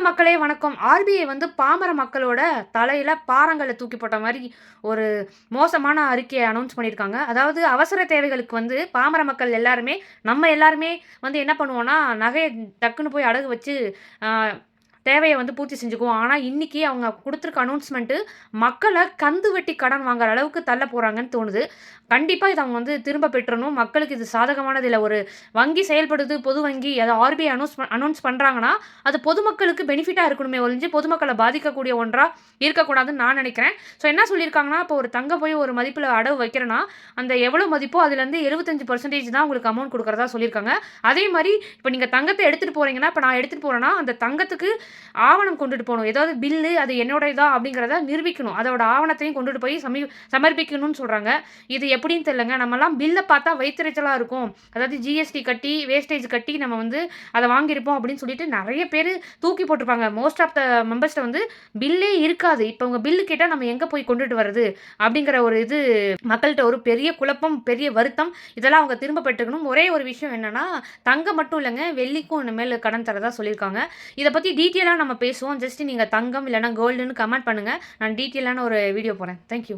மக்களே வணக்கம். ஆர்பிஐ வந்து பாமர மக்களோட தலையில பாறங்களை தூக்கி போட்ட மாதிரி ஒரு மோசமான அறிக்கையை அனௌன்ஸ் பண்ணியிருக்காங்க. அதாவது அவசர தேவைகளுக்கு வந்து பாமர மக்கள் எல்லாருமே நம்ம எல்லாருமே வந்து என்ன பண்ணுவோம்னா நகையை டக்குன்னு போய் அடகு வச்சு தேவையை வந்து பூர்த்தி செஞ்சுக்குவோம். ஆனால் இன்றைக்கி அவங்க கொடுத்துருக்க அனௌன்ஸ்மெண்ட்டு மக்களை கந்து வெட்டி கடன் வாங்குற அளவுக்கு தள்ள போகிறாங்கன்னு தோணுது. கண்டிப்பாக இதை அவங்க வந்து திரும்ப பெற்றணும். மக்களுக்கு இது சாதகமானது இல்லை. ஒரு வங்கி செயல்படுது பொது வங்கி அதை ஆர்பிஐ அனௌன்ஸ் அனௌன்ஸ் பண்ணுறாங்கன்னா அது பொதுமக்களுக்கு பெனிஃபிட்டாக இருக்கணுமே ஒழிஞ்சு பொதுமக்களை பாதிக்கக்கூடிய ஒன்றாக இருக்கக்கூடாதுன்னு நான் நினைக்கிறேன். ஸோ என்ன சொல்லியிருக்காங்கன்னா இப்போ ஒரு தங்க போய் ஒரு மதிப்பில் அடவு வைக்கிறேன்னா அந்த எவ்வளோ மதிப்போ அதுலேருந்து எழுபத்தஞ்சு பர்சன்டேஜ் தான் உங்களுக்கு அமௌண்ட் கொடுக்குறதா சொல்லியிருக்காங்க. அதே மாதிரி இப்போ நீங்கள் தங்கத்தை எடுத்துகிட்டு போகிறீங்கன்னா இப்போ நான் எடுத்துகிட்டு போகிறேன்னா அந்த தங்கத்துக்கு ஆவணம் கொண்டுட்டு போகணும். ஏதாவது பில்லு அது என்னோடதா அப்படிங்கிறத நிரூபிக்கணும். அதோட ஆவணத்தையும் கொண்டுட்டு போய் சமி சமர்ப்பிக்கணும்னு சொல்கிறாங்க இது எப்படின்னு தெரியலங்க. நம்மலாம் பில்லை பார்த்தா வைத்திரைச்சலாக இருக்கும். அதாவது ஜிஎஸ்டி கட்டி வேஸ்டேஜ் கட்டி நம்ம வந்து அதை வாங்கியிருப்போம் அப்படின்னு சொல்லிட்டு நிறைய பேர் தூக்கி போட்டிருப்பாங்க. மோஸ்ட் ஆஃப் த மெம்பர்ஸ்ட்ட வந்து பில்லே இருக்காது. இப்போ உங்கள் பில்லு கேட்டால் நம்ம எங்கே போய் கொண்டுட்டு வர்றது? அப்படிங்கிற ஒரு இது மக்கள்கிட்ட ஒரு பெரிய குழப்பம் பெரிய வருத்தம் இதெல்லாம் அவங்க திரும்ப பெற்றுக்கணும். ஒரே ஒரு விஷயம் என்னென்னா தங்கம் மட்டும் இல்லைங்க வெள்ளிக்கும் இனிமேல் கடன் தரதா சொல்லியிருக்காங்க. இதை பற்றி டீட்டெயிலாக நம்ம பேசுவோம். ஜஸ்ட் நீங்கள் தங்கம் இல்லைனா கோல்டுன்னு கமெண்ட் பண்ணுங்கள் நான் டீட்டெயிலான ஒரு வீடியோ போகிறேன் தேங்க்யூ